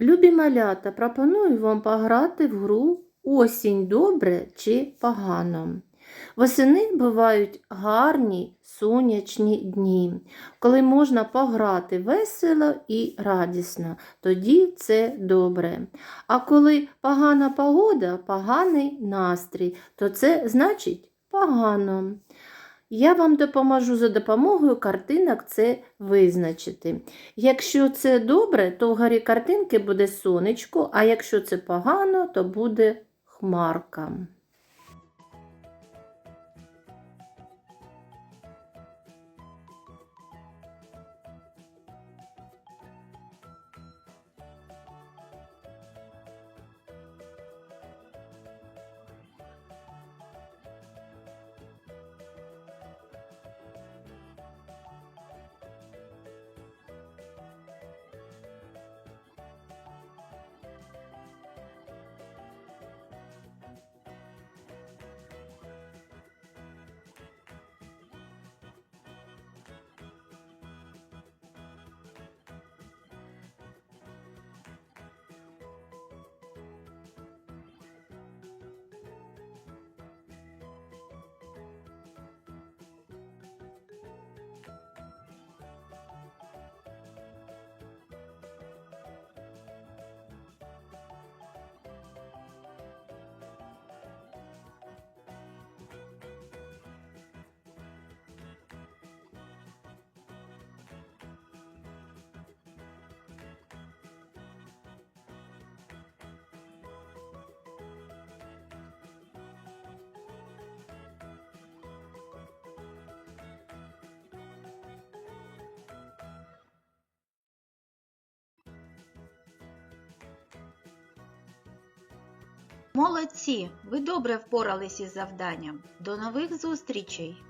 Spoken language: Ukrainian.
Любі малята, пропоную вам пограти в гру Осінь добре чи погано. Восени бувають гарні сонячні дні, коли можна пограти весело і радісно, тоді це добре. А коли погана погода, поганий настрій, то це значить погано. Я вам допоможу за допомогою картинок це визначити. Якщо це добре, то вгорі картинки буде сонечко, а якщо це погано, то буде хмарка. Молодці! Ви добре впорались із завданням. До нових зустрічей!